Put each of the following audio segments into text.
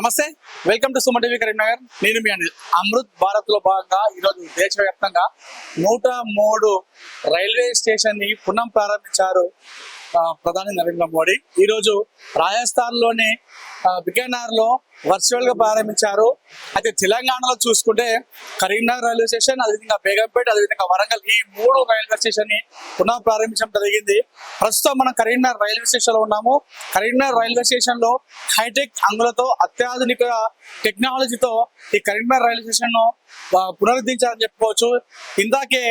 నమస్తే welcome to Suman TV Karimnagar. నేను మీ అనిల్. అమృత్ భారత్లో భాగంగా ఈరోజు దేశవ్యాప్తంగా నూట మూడు రైల్వే స్టేషన్ని పునః ప్రారంభించారు ప్రధాని నరేంద్ర మోడీ. ఈ రోజు రాజస్థాన్లోని బికానార్లో వర్చువల్గా ప్రారంభించారు. అయితే తెలంగాణలో చూసుకుంటే కరీంనగర్ రైల్వే స్టేషన్ అదేవిధంగా బేగంపేట అదేవిధంగా వరంగల్ ఈ మూడు రైల్వే స్టేషన్ని పునః ప్రారంభించడం జరిగింది. ప్రస్తుతం మనం కరీంనగర్ రైల్వే స్టేషన్లో ఉన్నాము. కరీంనగర్ రైల్వే స్టేషన్లో హైటెక్ అంగులతో అత్యాధునిక టెక్నాలజీతో ఈ కరీంనగర్ రైల్వే స్టేషన్ను పునరుద్ధరించారని చెప్పుకోవచ్చు. ఇందాకే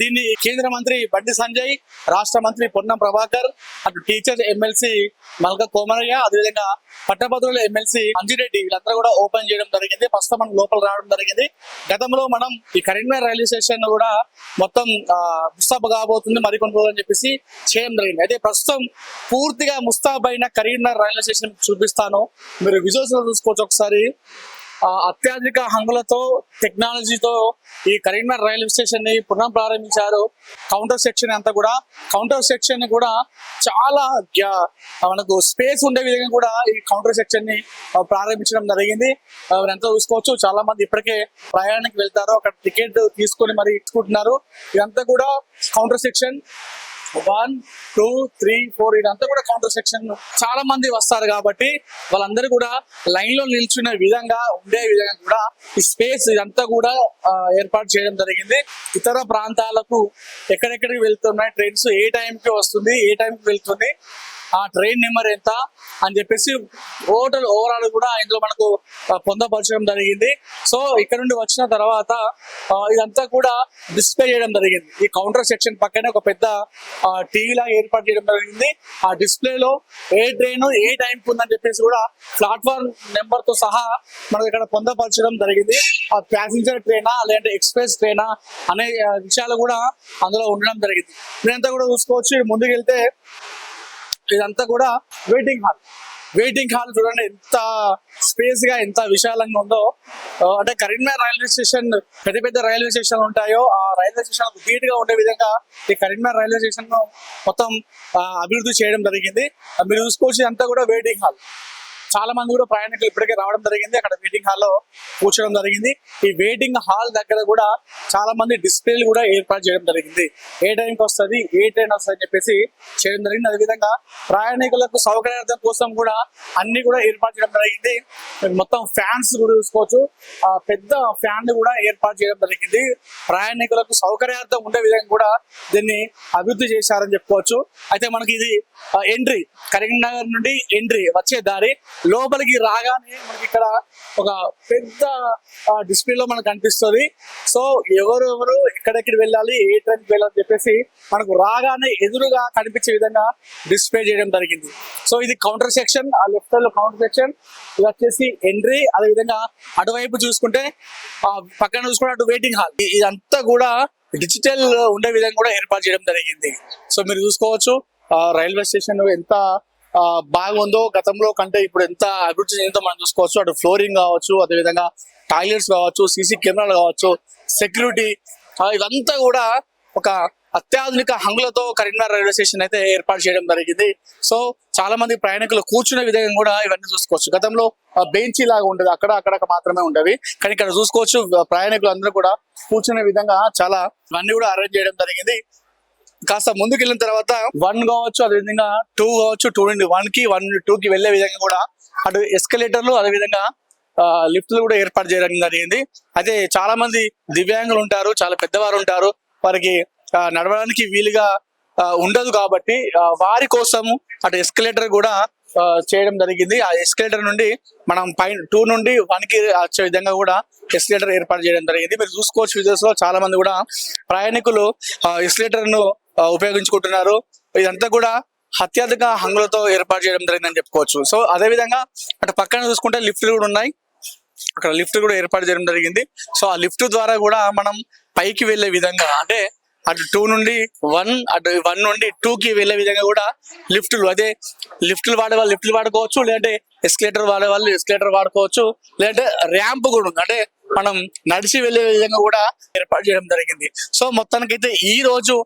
దీన్ని కేంద్ర మంత్రి బండి సంజయ్ రాష్ట్ర మంత్రి పొన్నం ప్రభాకర్ అటు టీచర్ ఎమ్మెల్సీ మల్క కోమరయ్య అదేవిధంగా పట్టభద్రుల ఎమ్మెల్సీ అంజిరెడ్డి వీళ్ళందరూ కూడా ఓపెన్ చేయడం జరిగింది. ప్రస్తుతం మనం లోపల రావడం జరిగింది. గతంలో మనం ఈ కరీంనగర్ రైల్వే స్టేషన్ కూడా మొత్తం ముస్తాబ్ కాబోతుంది. మరికొన్ని రోజులు అని చెప్పేసి చేయడం జరిగింది. అయితే ప్రస్తుతం పూర్తిగా ముస్తాబ్ అయిన కరీంనగర్ రైల్వే స్టేషన్ చూపిస్తాను. మీరు విజువల్స్ చూసుకోవచ్చు ఒకసారి. అత్యాధునిక హంగులతో టెక్నాలజీతో ఈ కరీంనగర్ రైల్వే స్టేషన్ని పునః ప్రారంభించారు. కౌంటర్ సెక్షన్ అంతా కూడా కౌంటర్ సెక్షన్ కూడా చాలా గ్యా- మనకు స్పేస్ ఉండే విధంగా కూడా ఈ కౌంటర్ సెక్షన్ని ప్రారంభించడం జరిగింది. ఆ, చూసుకోవచ్చు. చాలా మంది ఇప్పటికే ప్రయాణానికి వెళ్తారు. అక్కడ టికెట్ తీసుకొని మరి ఇచ్చుకుంటున్నారు. ఇదంతా కూడా counter section one two three four ఇదంతా కూడా కౌంటర్ సెక్షన్ చాలా మంది వస్తారు కాబట్టి వాళ్ళందరూ కూడా లైన్లో నిల్చునే విధంగా ఉండే విధంగా కూడా ఈ స్పేస్ ఇదంతా కూడా ఏర్పాటు చేయడం జరిగింది. ఇతర ప్రాంతాలకు ఎక్కడెక్కడికి వెళ్తున్నాయి ట్రైన్స్ ఏ టైంకి వస్తుంది ఏ టైంకి వెళ్తుంది ఆ ట్రైన్ నెంబర్ ఎంత అని చెప్పేసి టోటల్ ఓవరాల్ కూడా ఇందులో మనకు పొందపరచడం జరిగింది. సో ఇక్కడ నుండి వచ్చిన తర్వాత ఇదంతా కూడా డిస్ప్లే చేయడం జరిగింది. ఈ కౌంటర్ సెక్షన్ పక్కనే ఒక పెద్ద టీవీ లాగా ఏర్పాటు చేయడం జరిగింది. ఆ డిస్ప్లే లో ఏ ట్రైన్ ఏ టైం ఉందని చెప్పేసి కూడా ప్లాట్ఫామ్ నెంబర్తో సహా మనకు ఇక్కడ పొందపరచడం జరిగింది. ఆ ప్యాసింజర్ ట్రైనా లేదంటే ఎక్స్ప్రెస్ ట్రైనా అనే విషయాలు కూడా అందులో ఉండడం జరిగింది. ఇదంతా కూడా చూసుకోవచ్చు. ముందుకెళ్తే ఇదంతా కూడా వెయిటింగ్ హాల్ వెయిటింగ్ హాల్ చూడండి ఎంత స్పేస్గా ఎంత విశాలంగా ఉందో. అంటే కరీంనగర్ రైల్వే స్టేషన్ పెద్ద పెద్ద రైల్వే స్టేషన్ ఉంటాయో ఆ రైల్వే స్టేషన్ ధీటుగా ఉండే విధంగా ఈ కరీంనగర్ రైల్వే స్టేషన్ మొత్తం అభివృద్ధి చేయడం జరిగింది. మీరు చూసుకోవచ్చు అంతా కూడా వెయిటింగ్ హాల్ చాలా మంది కూడా ప్రయాణికులు ఇప్పటికే రావడం జరిగింది. అక్కడ వెయిటింగ్ హాల్లో జరిగింది. ఈ వెయిటింగ్ హాల్ దగ్గర కూడా చాలా మంది డిస్ప్లేలు కూడా ఏర్పాటు చేయడం జరిగింది. ఏ టైంకి వస్తుంది ఏ ట్రైన్ వస్తుంది అని చెప్పేసి చేయడం జరిగింది. అదేవిధంగా ప్రయాణికులకు సౌకర్యార్థం కోసం కూడా అన్ని కూడా ఏర్పాటు చేయడం జరిగింది. మొత్తం ఫ్యాన్స్ కూడా చూసుకోవచ్చు. ఆ పెద్ద ఫ్యాన్ కూడా ఏర్పాటు చేయడం జరిగింది. ప్రయాణికులకు సౌకర్యార్థం ఉండే విధంగా కూడా దీన్ని అభివృద్ధి చేశారని చెప్పుకోవచ్చు. అయితే మనకి ఇది ఎంట్రీ కరీంనగర్ నుండి ఎంట్రీ వచ్చే దారి. లోపలికి రాగానే మనకి ఇక్కడ ఒక పెద్ద డిస్ప్లే లో మనకు కనిపిస్తుంది. సో ఎవరెవరు ఎక్కడెక్కడ వెళ్ళాలి ఏ ట్రైన్కి వెళ్ళాలని చెప్పేసి మనకు రాగానే ఎదురుగా కనిపించే విధంగా డిస్ప్లే చేయడం జరిగింది. సో ఇది కౌంటర్ సెక్షన్ ఆ లెఫ్ట్ సైడ్లో కౌంటర్ సెక్షన్ ఇది వచ్చేసి ఎంట్రీ అదే విధంగా అటువైపు చూసుకుంటే ఆ పక్కన చూసుకుంటే అటు వెయిటింగ్ హాల్ ఇదంతా కూడా డిజిటల్ ఉండే విధంగా కూడా ఏర్పాటు చేయడం జరిగింది. సో మీరు చూసుకోవచ్చు రైల్వే స్టేషన్ ఎంత బాగుందో గతంలో కంటే ఇప్పుడు ఎంత అభివృద్ధి చెందిందో మనం చూసుకోవచ్చు. అటు ఫ్లోరింగ్ కావచ్చు అదేవిధంగా టాయిలెట్స్ కావచ్చు సీసీ కెమెరాలు కావచ్చు సెక్యూరిటీ ఇదంతా కూడా ఒక అత్యాధునిక హంగులతో కరీంనగర్ రైల్వే స్టేషన్ అయితే ఏర్పాటు చేయడం జరిగింది. సో చాలా మంది ప్రయాణికులు కూర్చునే విధంగా కూడా ఇవన్నీ చూసుకోవచ్చు. గతంలో బెంచ్ లాగా ఉండేది. అక్కడ అక్కడ మాత్రమే ఉండేవి. కానీ ఇక్కడ చూసుకోవచ్చు ప్రయాణికులు అందరూ కూడా కూర్చునే విధంగా చాలా ఇవన్నీ కూడా అరేంజ్ చేయడం జరిగింది. కాస్త ముందుకు వెళ్ళిన తర్వాత వన్ కావచ్చు అదేవిధంగా టూ కావచ్చు టూ నుండి వన్కి వన్ టూ కి వెళ్ళే విధంగా కూడా అటు ఎస్కలేటర్లు అదేవిధంగా లిఫ్ట్లు కూడా ఏర్పాటు చేయడం జరిగింది. అయితే చాలా మంది దివ్యాంగులు ఉంటారు చాలా పెద్దవారు ఉంటారు. వారికి నడవడానికి వీలుగా ఉండదు కాబట్టి వారి కోసం అటు ఎస్కలేటర్ కూడా చేయడం జరిగింది. ఆ ఎస్కలేటర్ నుండి మనం పైన టూ నుండి వన్కి వచ్చే విధంగా కూడా ఎస్కలేటర్ ఏర్పాటు చేయడం జరిగింది. మీరు చూసుకోవచ్చు విజయస్లో చాలా మంది కూడా ప్రయాణికులు ఎస్కలేటర్ను ఉపయోగించుకుంటున్నారు. ఇదంతా కూడా అత్యధిక హంగులతో ఏర్పాటు చేయడం జరిగిందని చెప్పుకోవచ్చు. సో అదే విధంగా అటు పక్కన చూసుకుంటే లిఫ్ట్లు కూడా ఉన్నాయి. అక్కడ లిఫ్ట్ కూడా ఏర్పాటు చేయడం జరిగింది. సో ఆ లిఫ్ట్ ద్వారా కూడా మనం పైకి వెళ్ళే విధంగా అంటే అటు టూ నుండి వన్ అటు వన్ నుండి టూ కి వెళ్ళే విధంగా కూడా లిఫ్ట్లు అదే లిఫ్ట్లు వాడే వాళ్ళు లిఫ్ట్లు వాడుకోవచ్చు లేదంటే ఎస్కలేటర్ వాడే వాళ్ళు ఎస్కలేటర్ వాడుకోవచ్చు లేదంటే ర్యాంప్ కూడా ఉంది. అంటే మనం నడిచి వెళ్ళే విధంగా కూడా ఏర్పాటు చేయడం జరిగింది. సో మొత్తానికైతే ఈ రోజు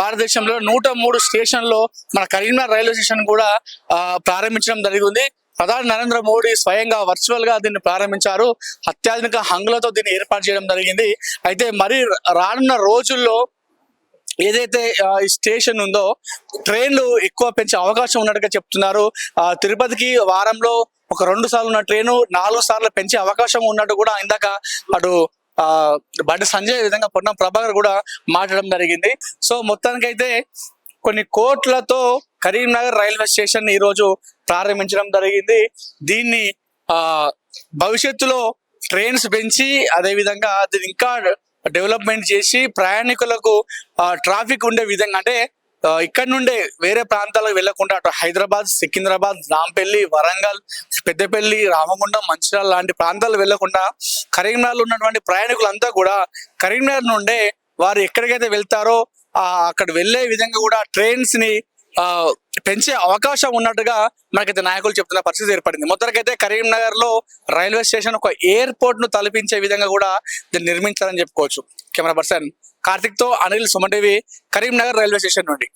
భారతదేశంలో నూట మూడు స్టేషన్లో మన కరీంనగర్ రైల్వే స్టేషన్ కూడా ప్రారంభించడం జరిగింది. ప్రధాని నరేంద్ర మోడీ స్వయంగా వర్చువల్గా దీన్ని ప్రారంభించారు. అత్యాధునిక హంగులతో దీన్ని ఏర్పాటు చేయడం జరిగింది. అయితే మరి రానున్న రోజుల్లో ఏదైతే ఈ స్టేషన్ ఉందో ట్రైన్లు ఎక్కువ పెంచే అవకాశం ఉన్నట్టుగా చెప్తున్నారు. తిరుపతికి వారంలో ఒక రెండు సార్లు ఉన్న ట్రైను నాలుగు సార్లు పెంచే అవకాశం ఉన్నట్టు కూడా ఇందాక అటు ఆ బండి సంజయ్ విధంగా పొన్నం ప్రభాకర్ కూడా మాట్లాడడం జరిగింది. సో మొత్తానికైతే కొన్ని కోట్లతో కరీంనగర్ రైల్వే స్టేషన్ ఈ రోజు ప్రారంభించడం జరిగింది. దీన్ని ఆ భవిష్యత్తులో ట్రైన్స్ పెంచి అదే విధంగా దీన్ని ఇంకా డెవలప్మెంట్ చేసి ప్రయాణికులకు ట్రాఫిక్ ఉండే విధంగా అంటే ఇక్కడ నుండే వేరే ప్రాంతాలకు వెళ్ళకుండా అటు హైదరాబాద్ సికింద్రాబాద్ రాంపల్లి వరంగల్ పెద్దపల్లి రామగుండం మంచిర్యాల లాంటి ప్రాంతాలు వెళ్ళకుండా కరీంనగర్లో ఉన్నటువంటి ప్రయాణికులంతా కూడా కరీంనగర్ నుండే వారు ఎక్కడికైతే వెళ్తారో అక్కడ వెళ్ళే విధంగా కూడా ట్రైన్స్ని పెంచే అవకాశం ఉన్నట్టుగా మనకైతే నాయకులు చెప్తున్న పరిస్థితి ఏర్పడింది. మొత్తానికైతే కరీంనగర్లో రైల్వే స్టేషన్ ఒక ఎయిర్పోర్ట్ను తలపించే విధంగా కూడా దీన్ని నిర్మించాలని చెప్పుకోవచ్చు. Camera person కార్తిక్తో Anil Suman TV Karimnagar railway station నుండి.